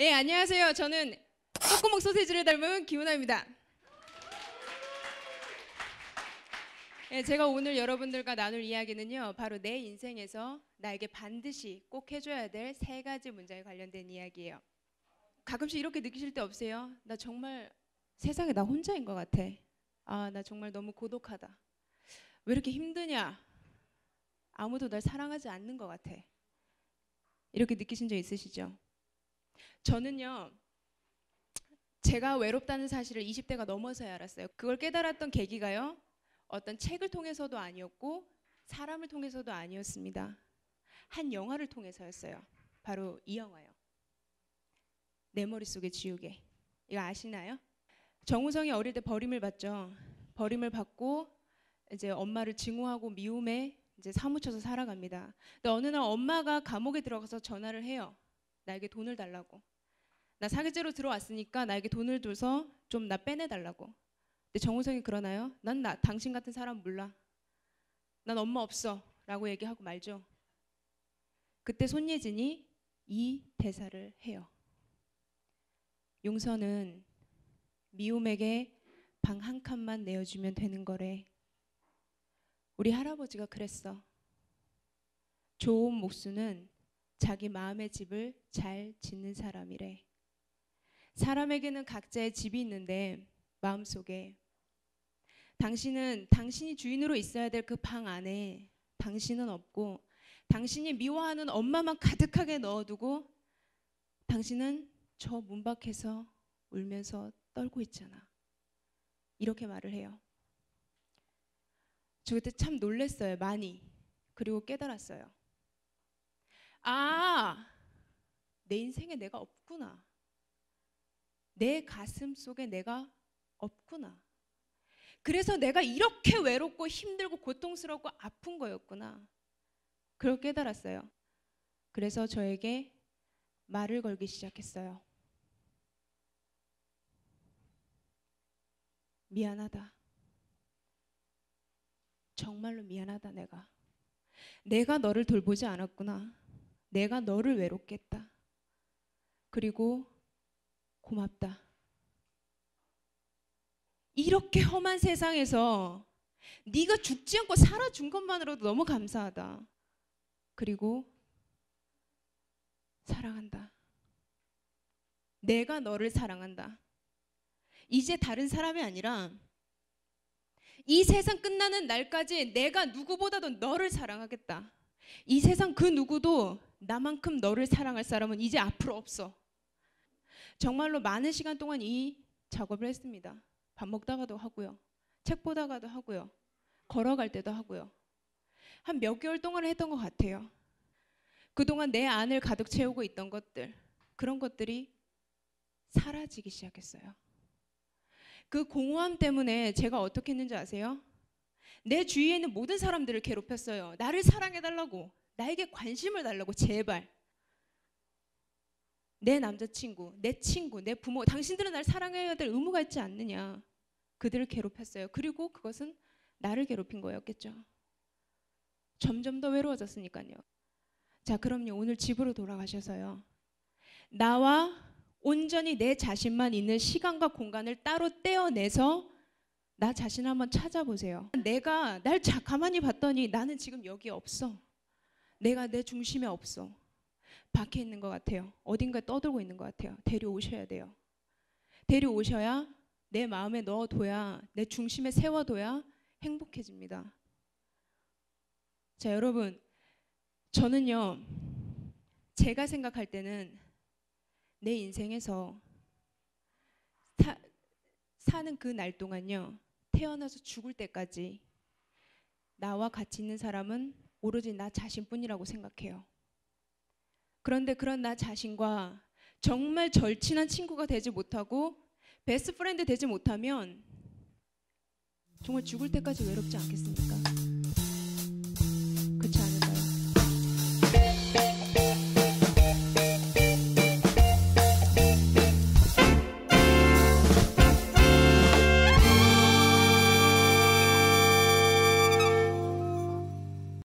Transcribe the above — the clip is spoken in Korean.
예, 안녕하세요. 저는 콧구멍 소세지를 닮은 김은아입니다. 예, 제가 오늘 여러분들과 나눌 이야기는요. 바로 내 인생에서 나에게 반드시 꼭 해줘야 될 세 가지 문제에 관련된 이야기예요. 가끔씩 이렇게 느끼실 때 없어요? 나 정말 세상에 나 혼자인 것 같아. 아, 나 정말 너무 고독하다. 왜 이렇게 힘드냐? 아무도 날 사랑하지 않는 것 같아. 이렇게 느끼신 적 있으시죠? 저는요, 제가 외롭다는 사실을 20대가 넘어서야 알았어요. 그걸 깨달았던 계기가요, 어떤 책을 통해서도 아니었고, 사람을 통해서도 아니었습니다. 한 영화를 통해서였어요. 바로 이 영화요. 내 머릿속의 지우개. 이거 아시나요? 정우성이 어릴 때 버림을 받죠. 버림을 받고 이제 엄마를 증오하고 미움에 이제 사무쳐서 살아갑니다. 근데 어느 날 엄마가 감옥에 들어가서 전화를 해요. 나에게 돈을 달라고. 나 사기죄로 들어왔으니까 나에게 돈을 줘서 좀 나 빼내달라고. 근데 정우성이 그러나요? 난 나, 당신 같은 사람 몰라. 난 엄마 없어. 라고 얘기하고 말죠. 그때 손예진이 이 대사를 해요. 용서는 미움에게 방 한 칸만 내어주면 되는 거래. 우리 할아버지가 그랬어. 좋은 목수는 자기 마음의 집을 잘 짓는 사람이래. 사람에게는 각자의 집이 있는데 마음속에 당신은 당신이 주인으로 있어야 될 그 방 안에 당신은 없고 당신이 미워하는 엄마만 가득하게 넣어두고 당신은 저 문 밖에서 울면서 떨고 있잖아. 이렇게 말을 해요. 저 그때 참 놀랬어요. 많이. 그리고 깨달았어요. 아, 내 인생에 내가 없구나. 내 가슴 속에 내가 없구나. 그래서 내가 이렇게 외롭고 힘들고 고통스럽고 아픈 거였구나. 그걸 깨달았어요. 그래서 저에게 말을 걸기 시작했어요. 미안하다. 정말로 미안하다, 내가. 내가 너를 돌보지 않았구나. 내가 너를 외롭게 했다. 그리고 고맙다. 이렇게 험한 세상에서 네가 죽지 않고 살아준 것만으로도 너무 감사하다. 그리고 사랑한다. 내가 너를 사랑한다. 이제 다른 사람이 아니라 이 세상 끝나는 날까지 내가 누구보다도 너를 사랑하겠다. 이 세상 그 누구도 나만큼 너를 사랑할 사람은 이제 앞으로 없어. 정말로 많은 시간 동안 이 작업을 했습니다. 밥 먹다가도 하고요. 책 보다가도 하고요. 걸어갈 때도 하고요. 한 몇 개월 동안 했던 것 같아요. 그동안 내 안을 가득 채우고 있던 것들, 그런 것들이 사라지기 시작했어요. 그 공허함 때문에 제가 어떻게 했는지 아세요? 내 주위에 있는 모든 사람들을 괴롭혔어요. 나를 사랑해달라고. 나에게 관심을 달라고. 제발. 내 남자친구, 내 친구, 내 부모, 당신들은 날 사랑해야 될 의무가 있지 않느냐. 그들을 괴롭혔어요. 그리고 그것은 나를 괴롭힌 거였겠죠. 점점 더 외로워졌으니까요. 자, 그럼요. 오늘 집으로 돌아가셔서요. 나와 온전히 내 자신만 있는 시간과 공간을 따로 떼어내서 나 자신 한번 찾아보세요. 내가 날 가만히 봤더니 나는 지금 여기 없어. 내가 내 중심에 없어. 밖에 있는 것 같아요. 어딘가에 떠들고 있는 것 같아요. 데려오셔야 돼요. 데려오셔야 내 마음에 넣어둬야 내 중심에 세워둬야 행복해집니다. 자, 여러분. 저는요, 제가 생각할 때는 내 인생에서 사, 사는 그 날 동안요, 태어나서 죽을 때까지 나와 같이 있는 사람은 오로지 나 자신뿐이라고 생각해요. 그런데 그런 나 자신과 정말 절친한 친구가 되지 못하고 베스트 프렌드 되지 못하면 정말 죽을 때까지 외롭지 않겠습니까?